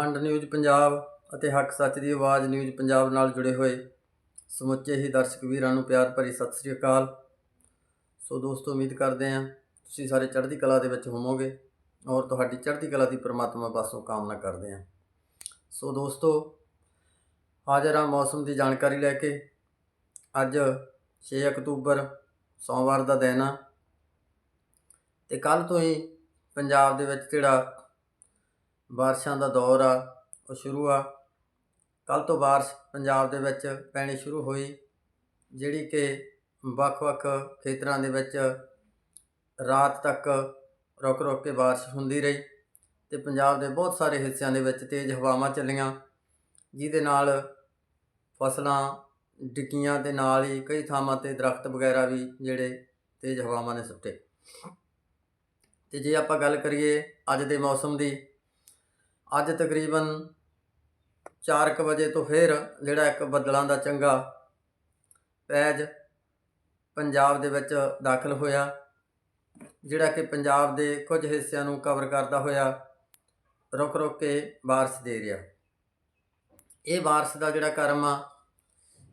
ਮੰਡ news Punjab ਅਤੇ ਹੱਕ ਸੱਚ ਦੀ ਆਵਾਜ਼ ਨਿਊਜ਼ ਪੰਜਾਬ ਨਾਲ ਜੁੜੇ ਹੋਏ ਸਮੁੱਚੇ ਹੀ ਦਰਸ਼ਕ ਵੀਰਾਂ ਨੂੰ ਪਿਆਰ ਭਰੀ ਸਤਿ ਸ੍ਰੀ ਅਕਾਲ। ਸੋ ਦੋਸਤੋ, ਉਮੀਦ ਕਰਦੇ ਹਾਂ ਤੁਸੀਂ ਸਾਰੇ ਚੜ੍ਹਦੀ ਕਲਾ ਦੇ ਵਿੱਚ ਹੋਵੋਗੇ ਔਰ ਤੁਹਾਡੀ ਚੜ੍ਹਦੀ ਕਲਾ ਦੀ ਪ੍ਰਮਾਤਮਾ ਪਾਸੋਂ ਕਾਮਨਾ ਕਰਦੇ ਹਾਂ। ਸੋ ਦੋਸਤੋ, ਹਾਜ਼ਰ ਹਾਂ ਮੌਸਮ ਦੀ ਜਾਣਕਾਰੀ ਲੈ ਕੇ। ਅੱਜ 6 ਅਕਤੂਬਰ, ਸੋਮਵਾਰ ਦਾ ਦਿਨ ਆ। ਤੇ ਕੱਲ ਤੋਂ ਹੀ ਪੰਜਾਬ ਦੇ ਵਿੱਚ ਜਿਹੜਾ ਬਾਰਿਸ਼ਾਂ ਦਾ ਦੌਰ ਆ, ਉਹ ਸ਼ੁਰੂ ਆ। ਕੱਲ ਤੋਂ ਬਾਰਿਸ਼ ਪੰਜਾਬ ਦੇ ਵਿੱਚ ਪੈਣੀ ਸ਼ੁਰੂ ਹੋਈ, ਜਿਹੜੀ ਕਿ ਵੱਖ-ਵੱਖ ਖੇਤਰਾਂ ਦੇ ਵਿੱਚ ਰਾਤ ਤੱਕ ਰੁਕ-ਰੁਕ ਕੇ ਬਾਰਿਸ਼ ਹੁੰਦੀ ਰਹੀ ਤੇ ਪੰਜਾਬ ਦੇ ਬਹੁਤ ਸਾਰੇ ਹਿੱਸਿਆਂ ਦੇ ਵਿੱਚ ਤੇਜ਼ ਹਵਾਵਾਂ ਚੱਲੀਆਂ, ਜਿਹਦੇ ਨਾਲ ਫਸਲਾਂ, ਡਿੱਗੀਆਂ ਤੇ ਨਾਲ ਹੀ ਕਈ ਥਾਵਾਂ ਤੇ ਦਰਖਤ ਵਗੈਰਾ ਵੀ ਜਿਹੜੇ ਤੇਜ਼ ਹਵਾਵਾਂ ਨੇ ਸੁੱਟੇ। ਤੇ ਜੇ ਆਪਾਂ ਗੱਲ ਕਰੀਏ ਅੱਜ ਦੇ ਮੌਸਮ ਦੀ ਅੱਜ ਤਕਰੀਬਨ 4:00 ਵਜੇ ਤੋਂ ਫਿਰ ਜਿਹੜਾ ਇੱਕ ਬੱਦਲਾਂ ਦਾ ਚੰਗਾ ਪੈਜ ਪੰਜਾਬ ਦੇ ਵਿੱਚ ਦਾਖਲ ਹੋਇਆ ਜਿਹੜਾ ਕਿ ਪੰਜਾਬ ਦੇ ਕੁਝ ਹਿੱਸਿਆਂ ਨੂੰ ਕਵਰ ਕਰਦਾ ਹੋਇਆ ਰੁਕ ਰੁਕ ਕੇ بارش ਦੇ ਰਿਹਾ ਇਹ بارش ਦਾ ਜਿਹੜਾ ਕਰਮ ਆ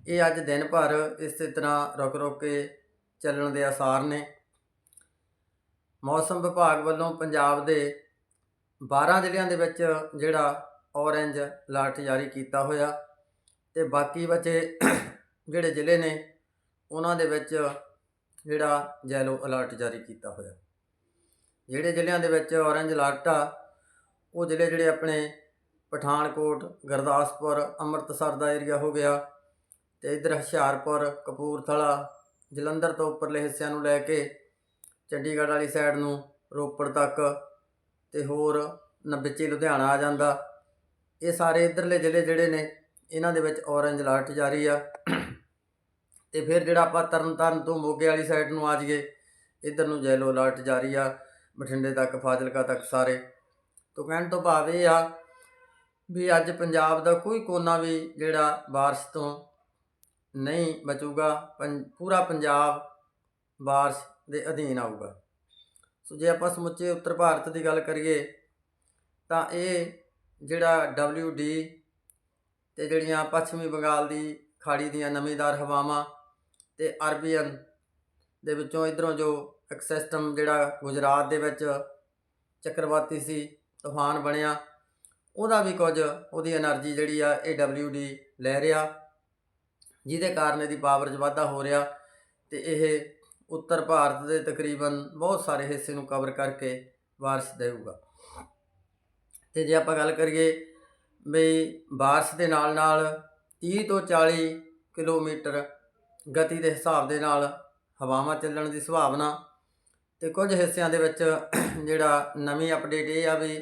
ਇਹ ਅੱਜ ਦਿਨ ਭਰ ਇਸੇ ਤਰ੍ਹਾਂ ਰੁਕ ਰੁਕ ਕੇ ਚੱਲਣ ਦੇ ਆਸਾਰ ਨੇ ਮੌਸਮ ਵਿਭਾਗ ਵੱਲੋਂ ਪੰਜਾਬ ਦੇ 12 ਜ਼ਿਲ੍ਹਿਆਂ ਦੇ ਵਿੱਚ ਜਿਹੜਾ ਔਰੇਂਜ ਅਲਰਟ ਜਾਰੀ ਕੀਤਾ ਹੋਇਆ ਤੇ ਬਾਕੀ ਬਚੇ ਜਿਹੜੇ ਜ਼ਿਲ੍ਹੇ ਨੇ, ਉਹਨਾਂ ਦੇ ਵਿੱਚ ਜਿਹੜਾ ਯੈਲੋ ਅਲਰਟ ਜਾਰੀ ਕੀਤਾ ਹੋਇਆ। ਜਿਹੜੇ ਜ਼ਿਲ੍ਹਿਆਂ ਦੇ ਵਿੱਚ ਔਰੇਂਜ ਅਲਰਟ ਆ, ਉਹ ਜ਼ਿਲ੍ਹੇ ਜਿਹੜੇ ਆਪਣੇ ਪਠਾਨਕੋਟ, ਗੁਰਦਾਸਪੁਰ, ਅੰਮ੍ਰਿਤਸਰ ਦਾ ਏਰੀਆ ਹੋ ਗਿਆ ਤੇ ਇਧਰ ਹੁਸ਼ਿਆਰਪੁਰ, ਕਪੂਰਥਲਾ, ਜਲੰਧਰ ਤੋਂ ਉੱਪਰਲੇ ਹਿੱਸਿਆਂ ਨੂੰ ਲੈ ਕੇ ਚੰਡੀਗੜ੍ਹ ਵਾਲੀ ਸਾਈਡ ਨੂੰ ਰੋਪੜ ਤੱਕ ਅਤੇ ਹੋਰ ਨ, ਵਿੱਚੇ ਲੁਧਿਆਣਾ ਆ ਜਾਂਦਾ। ਇਹ ਸਾਰੇ ਇੱਧਰਲੇ ਜ਼ਿਲ੍ਹੇ ਜਿਹੜੇ ਨੇ, ਇਹਨਾਂ ਦੇ ਵਿੱਚ ਔਰੇਂਜ ਅਲਰਟ ਜਾਰੀ ਆ। ਤੇ ਫਿਰ ਜਿਹੜਾ ਆਪਾਂ ਤਰਨਤਾਰਨ ਤੋਂ ਮੋਗੇ ਵਾਲੀ ਸਾਈਡ ਨੂੰ ਆ ਜਾਈਏ, ਇੱਧਰ ਨੂੰ ਯੈਲੋ ਅਲਰਟ ਜਾਰੀ ਆ, ਬਠਿੰਡੇ ਤੱਕ, ਫਾਜ਼ਿਲਕਾ ਤੱਕ ਸਾਰੇ। ਤੋਂ ਕਹਿਣ ਤੋਂ ਭਾਵ ਇਹ ਆ ਵੀ ਅੱਜ ਪੰਜਾਬ ਦਾ ਕੋਈ ਕੋਨਾ ਵੀ ਜਿਹੜਾ ਬਾਰਿਸ਼ ਤੋਂ ਨਹੀਂ ਬਚੂਗਾ ਪੂਰਾ ਪੰਜਾਬ ਬਾਰਿਸ਼ ਦੇ ਅਧੀਨ ਆਊਗਾ। ਸੋ ਜੇ ਆਪਾਂ ਸਮੁੱਚੇ ਉੱਤਰ ਭਾਰਤ ਦੀ ਗੱਲ ਕਰੀਏ, ਤਾਂ ਇਹ ਜਿਹੜਾ WD ਤੇ ਜਿਹੜੀਆਂ ਪੱਛਮੀ ਬੰਗਾਲ ਦੀ ਖਾੜੀ ਦੀਆਂ ਨਮੀਦਾਰ ਹਵਾਵਾਂ ਤੇ ਅਰਬੀਅਨ ਦੇ ਵਿੱਚੋਂ ਇਧਰੋਂ ਜੋ ਇੱਕ ਸਿਸਟਮ ਜਿਹੜਾ ਗੁਜਰਾਤ ਦੇ ਵਿੱਚ ਚੱਕਰਵਾਤੀ ਸੀ, ਤੂਫਾਨ ਬਣਿਆ, ਉਹਦਾ ਵੀ ਕੁਝ ਉਹਦੀ એનર્ਜੀ ਜਿਹੜੀ ਆ ਇਹ WD ਲੈ ਰਿਹਾ, ਜਿਹਦੇ ਕਾਰਨ ਇਹਦੀ ਪਾਵਰ 'ਚ ਵਾਧਾ ਹੋ ਰਿਹਾ ਤੇ ਇਹ ਉੱਤਰ ਭਾਰਤ ਦੇ ਤਕਰੀਬਨ ਬਹੁਤ ਸਾਰੇ ਹਿੱਸੇ ਨੂੰ ਕਵਰ ਕਰਕੇ ਬਾਰਿਸ਼ ਦੇਊਗਾ। ਤੇ ਜੇ ਆਪਾਂ ਗੱਲ ਕਰੀਏ ਵੀ ਬਾਰਿਸ਼ ਦੇ ਨਾਲ ਨਾਲ 30 ਤੋਂ 40 ਕਿਲੋਮੀਟਰ ਗਤੀ ਦੇ ਹਿਸਾਬ ਦੇ ਨਾਲ ਹਵਾਵਾਂ ਚੱਲਣ ਦੀ ਸੁਭਾਵਨਾ ਤੇ ਕੁਝ ਹਿੱਸਿਆਂ ਦੇ ਵਿੱਚ ਜਿਹੜਾ ਨਵੀਂ ਅਪਡੇਟ ਇਹ ਆ ਵੀ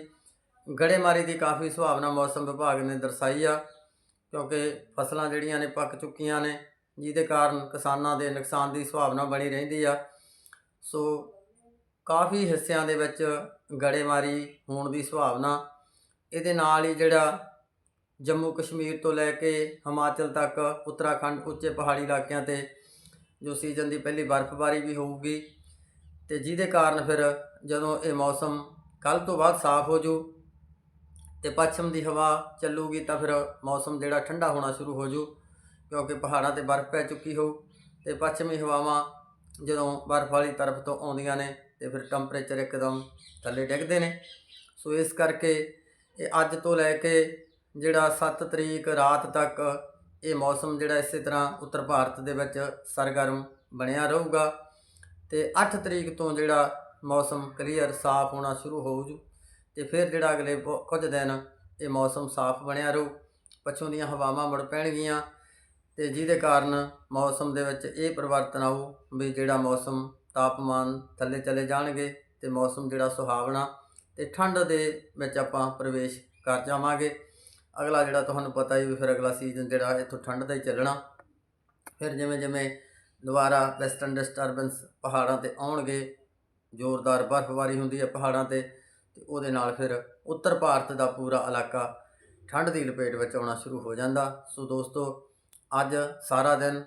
ਗੜੇਮਾਰੀ ਦੀ ਕਾਫੀ ਸੁਭਾਵਨਾ ਮੌਸਮ ਵਿਭਾਗ ਨੇ ਦਰਸਾਈ ਆ, ਕਿਉਂਕਿ ਫਸਲਾਂ ਜਿਹੜੀਆਂ ਨੇ ਪੱਕ ਚੁੱਕੀਆਂ ਨੇ ਜਿਹਦੇ ਕਾਰਨ ਕਿਸਾਨਾਂ ਦੇ ਨੁਕਸਾਨ ਦੀ ਸੰਭਾਵਨਾ ਬਣੀ ਰਹਿੰਦੀ ਆ। ਸੋ ਕਾਫੀ ਹਿੱਸਿਆਂ ਦੇ ਵਿੱਚ ਗੜੇਮਾਰੀ ਹੋਣ ਦੀ ਸੰਭਾਵਨਾ। ਇਹਦੇ ਨਾਲ ਹੀ ਜਿਹੜਾ ਜੰਮੂ ਕਸ਼ਮੀਰ ਤੋਂ ਲੈ ਕੇ ਹਿਮਾਚਲ ਤੱਕ, ਉੱਤਰਾਖੰਡ, ਉੱਚੇ ਪਹਾੜੀ ਇਲਾਕਿਆਂ ਤੇ ਜੋ ਸੀਜ਼ਨ ਦੀ ਪਹਿਲੀ ਬਰਫ਼ਬਾਰੀ ਵੀ ਹੋਊਗੀ ਤੇ ਜਿਹਦੇ ਕਾਰਨ ਫਿਰ ਜਦੋਂ ਇਹ ਮੌਸਮ ਕੱਲ ਤੋਂ ਬਾਅਦ ਸਾਫ਼ ਹੋ ਜੂ ਤੇ ਪੱਛਮ ਦੀ ਹਵਾ ਚੱਲੂਗੀ ਤਾਂ ਫਿਰ ਮੌਸਮ ਜਿਹੜਾ ਠੰਡਾ ਹੋਣਾ ਸ਼ੁਰੂ ਹੋ ਜੂ। ਕਿਉਂਕਿ ਪਹਾੜਾਂ ਤੇ ਬਰਫ਼ ਪੈ ਚੁੱਕੀ ਹੋਊ ਤੇ ਪੱਛਮੀ ਹਵਾਵਾਂ ਜਦੋਂ ਬਰਫ਼ ਵਾਲੀ ਤਰਫ ਤੋਂ ਆਉਂਦੀਆਂ ਨੇ ਤੇ ਫਿਰ ਟੈਂਪਰੇਚਰ ਇੱਕਦਮ ਥੱਲੇ ਡਿੱਗਦੇ ਨੇ। ਸੋ ਇਸ ਕਰਕੇ ਇਹ ਅੱਜ ਤੋਂ ਲੈ ਕੇ ਜਿਹੜਾ 7 ਤਰੀਕ ਰਾਤ ਤੱਕ ਇਹ ਮੌਸਮ ਜਿਹੜਾ ਇਸੇ ਤਰ੍ਹਾਂ ਉੱਤਰ ਭਾਰਤ ਦੇ ਵਿੱਚ ਸਰਗਰਮ ਬਣਿਆ ਰਹੂਗਾ ਤੇ 8 ਤਰੀਕ ਤੋਂ ਜਿਹੜਾ ਮੌਸਮ ਕਲੀਅਰ ਸਾਫ਼ ਹੋਣਾ ਸ਼ੁਰੂ ਹੋ ਜੂ ਤੇ ਫਿਰ ਜਿਹੜਾ ਅਗਲੇ ਬਹੁ- ਕੁਝ ਦਿਨ ਇਹ ਮੌਸਮ ਸਾਫ਼ ਬਣਿਆ ਰਹੂ। ਪੱਛੋਂ ਦੀਆਂ ਹਵਾਵਾਂ ਮੁੜ ਪੈਣਗੀਆਂ ਤੇ ਜਿਹਦੇ ਕਾਰਨ ਮੌਸਮ ਦੇ ਵਿੱਚ ਇਹ ਪਰਿਵਰਤਨ ਆਊ ਵੀ ਜਿਹੜਾ ਮੌਸਮ ਤਾਪਮਾਨ ਥੱਲੇ ਚਲੇ ਜਾਣਗੇ ਤੇ ਮੌਸਮ ਜਿਹੜਾ ਸੁਹਾਵਣਾ ਤੇ ਠੰਡ ਦੇ ਵਿੱਚ ਆਪਾਂ ਪ੍ਰਵੇਸ਼ ਕਰ ਜਾਵਾਂਗੇ। ਅਗਲਾ ਜਿਹੜਾ ਤੁਹਾਨੂੰ ਪਤਾ ਹੀ ਵੀ ਫਿਰ ਅਗਲਾ ਸੀਜ਼ਨ ਜਿਹੜਾ ਇੱਥੋਂ ਠੰਡ ਦਾ ਹੀ ਚੱਲਣਾ। ਫਿਰ ਜਿਵੇਂ ਜਿਵੇਂ ਦੁਬਾਰਾ ਵੈਸਟਰਨ ਡਿਸਟਰਬੈਂਸ ਪਹਾੜਾਂ ਤੇ ਆਉਣਗੇ, ਜ਼ੋਰਦਾਰ ਬਰਫ਼ਬਾਰੀ ਹੁੰਦੀ ਹੈ ਪਹਾੜਾਂ ਤੇ ਤੇ ਉਹਦੇ ਨਾਲ ਫਿਰ ਉੱਤਰ ਭਾਰਤ ਦਾ ਪੂਰਾ ਇਲਾਕਾ ਠੰਡ ਦੀ ਲਪੇਟ ਵਿੱਚ ਆਉਣਾ ਸ਼ੁਰੂ ਹੋ ਜਾਂਦਾ। ਸੋ ਦੋਸਤੋ ਅੱਜ ਸਾਰਾ ਦਿਨ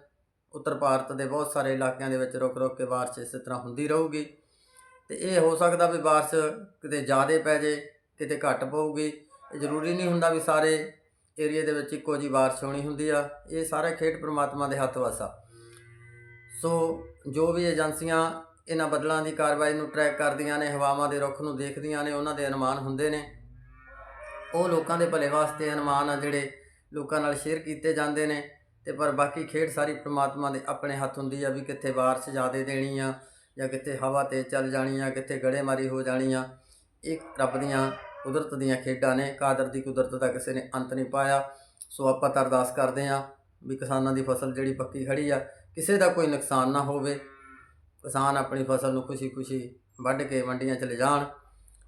ਉੱਤਰ ਭਾਰਤ ਦੇ ਬਹੁਤ ਸਾਰੇ ਇਲਾਕਿਆਂ ਦੇ ਵਿੱਚ ਰੁਕ-ਰੁਕ ਕੇ ਬਾਰਿਸ਼ ਇਸੇ ਤਰ੍ਹਾਂ ਹੁੰਦੀ ਰਹੂਗੀ। ਤੇ ਇਹ ਹੋ ਸਕਦਾ ਵੀ ਬਾਰਿਸ਼ ਕਿਤੇ ਜ਼ਿਆਦਾ ਪੈ ਜੇ, ਕਿਤੇ ਘੱਟ ਪਊਗੀ। ਜ਼ਰੂਰੀ ਨਹੀਂ ਹੁੰਦਾ ਵੀ ਸਾਰੇ ਏਰੀਆ ਦੇ ਵਿੱਚ ਇੱਕੋ ਜੀ ਬਾਰਿਸ਼ ਹੋਣੀ ਹੁੰਦੀ ਆ। ਇਹ ਸਾਰਾ ਖੇਡ ਪ੍ਰਮਾਤਮਾ ਦੇ ਹੱਥ ਵਸ ਆ। ਸੋ ਜੋ ਵੀ ਏਜੰਸੀਆਂ ਇਹਨਾਂ ਬਦਲਾਂ ਦੀ ਕਾਰਵਾਈ ਨੂੰ ਟਰੈਕ ਕਰਦੀਆਂ ਨੇ, ਹਵਾਵਾਂ ਦੇ ਰੁੱਖ ਨੂੰ ਦੇਖਦੀਆਂ ਨੇ, ਉਹਨਾਂ ਦੇ ਅਨੁਮਾਨ ਹੁੰਦੇ ਨੇ। ਉਹ ਲੋਕਾਂ ਦੇ ਭਲੇ ਵਾਸਤੇ ਅਨੁਮਾਨ ਆ ਜਿਹੜੇ ਲੋਕਾਂ ਨਾਲ ਸ਼ੇਅਰ ਕੀਤੇ ਜਾਂਦੇ ਨੇ। ਤੇ ਪਰ ਬਾਕੀ ਖੇਡ ਸਾਰੀ ਪ੍ਰਮਾਤਮਾ ਦੇ ਆਪਣੇ ਹੱਥ ਹੁੰਦੀ ਆ ਵੀ ਕਿੱਥੇ ਬਾਰਿਸ਼ ਜ਼ਿਆਦਾ ਦੇਣੀ ਆ ਜਾਂ ਕਿੱਥੇ ਹਵਾ ਤੇਜ਼ ਚੱਲ ਜਾਣੀ ਆ, ਕਿੱਥੇ ਗੜੇਮਾਰੀ ਹੋ ਜਾਣੀ ਆ, ਇਹ ਰੱਬ ਦੀਆਂ ਕੁਦਰਤ ਦੀਆਂ ਖੇਡਾਂ ਨੇ, ਕਾਦਰ ਦੀ ਕੁਦਰਤ ਦਾ ਕਿਸੇ ਨੇ ਅੰਤ ਨਹੀਂ ਪਾਇਆ। ਸੋ ਆਪਾਂ ਤਾਂ ਅਰਦਾਸ ਕਰਦੇ ਆ ਵੀ ਕਿਸਾਨਾਂ ਦੀ ਫਸਲ ਜਿਹੜੀ ਪੱਕੀ ਖੜੀ ਆ, ਕਿਸੇ ਦਾ ਕੋਈ ਨੁਕਸਾਨ ਨਾ ਹੋਵੇ। ਕਿਸਾਨ ਆਪਣੀ ਫਸਲ ਨੂੰ ਖੁਸ਼ੀ-ਖੁਸ਼ੀ ਵੱਢ ਕੇ ਮੰਡੀਆਂ 'ਚ ਲਿਜਾਣ।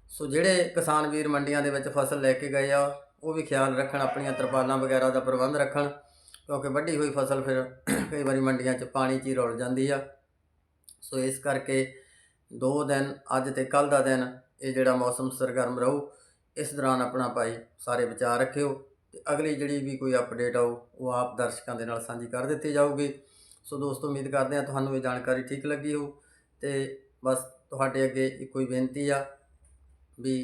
ਸੋ ਜਿਹੜੇ ਕਿਸਾਨ ਵੀਰ ਮੰਡੀਆਂ ਦੇ ਵਿੱਚ ਫਸਲ ਲੈ ਕੇ ਗਏ ਆ, ਉਹ ਵੀ ਖਿਆਲ ਰੱਖਣ, ਆਪਣੀਆਂ ਤਰਪਾਲਾਂ ਵਗੈਰਾ ਦਾ ਪ੍ਰਬੰਧ ਰੱਖਣ। ਕਿਉਂਕਿ ਵੱਢੀ ਹੋਈ ਫਸਲ ਫਿਰ ਕਈ ਵਾਰੀ ਮੰਡੀਆਂ 'ਚ ਪਾਣੀ 'ਚ ਹੀ ਰੁਲ ਜਾਂਦੀ ਆ। ਸੋ ਇਸ ਕਰਕੇ ਦੋ ਦਿਨ, ਅੱਜ ਤੇ ਕੱਲ ਦਾ ਦਿਨ, ਇਹ ਜਿਹੜਾ ਮੌਸਮ ਸਰਗਰਮ ਰਹੂ, ਇਸ ਦੌਰਾਨ ਆਪਣਾ ਭਾਈ ਸਾਰੇ ਵਿਚਾਰ ਰੱਖਿਓ ਤੇ ਅਗਲੀ ਜਿਹੜੀ ਵੀ ਕੋਈ ਅਪਡੇਟ ਆਊ, ਉਹ ਆਪ ਦਰਸ਼ਕਾਂ ਦੇ ਨਾਲ ਸਾਂਝੀ ਕਰ ਦਿੱਤੀ ਜਾਊਗੀ। ਸੋ ਦੋਸਤੋ, ਉਮੀਦ ਕਰਦੇ ਹਾਂ ਤੁਹਾਨੂੰ ਇਹ ਜਾਣਕਾਰੀ ਠੀਕ ਲੱਗੀ ਹੋ ਤੇ ਬਸ ਤੁਹਾਡੇ ਅੱਗੇ ਇੱਕੋ ਹੀ ਬੇਨਤੀ ਆ ਵੀ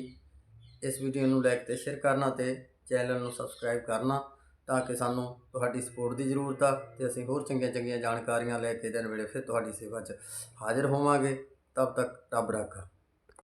ਇਸ ਵੀਡੀਓ ਨੂੰ ਲਾਈਕ ਤੇ ਸ਼ੇਅਰ ਕਰਨਾ ਤੇ ਚੈਨਲ ਨੂੰ ਸਬਸਕ੍ਰਾਈਬ ਕਰਨਾ। ਤਾਂ ਕਿ ਸਾਨੂੰ ਤੁਹਾਡੀ ਸਪੋਰਟ ਦੀ ਜ਼ਰੂਰਤ ਆ ਤੇ ਅਸੀਂ ਹੋਰ ਚੰਗੀਆਂ ਚੰਗੀਆਂ ਜਾਣਕਾਰੀਆਂ ਲੈ ਕੇ ਦਿਨ ਵੇਲੇ ਫਿਰ ਤੁਹਾਡੀ ਸੇਵਾ 'ਚ ਹਾਜ਼ਰ ਹੋਵਾਂਗੇ। ਤਬ ਤੱਕ ਰੱਬ ਰਾਖਾ।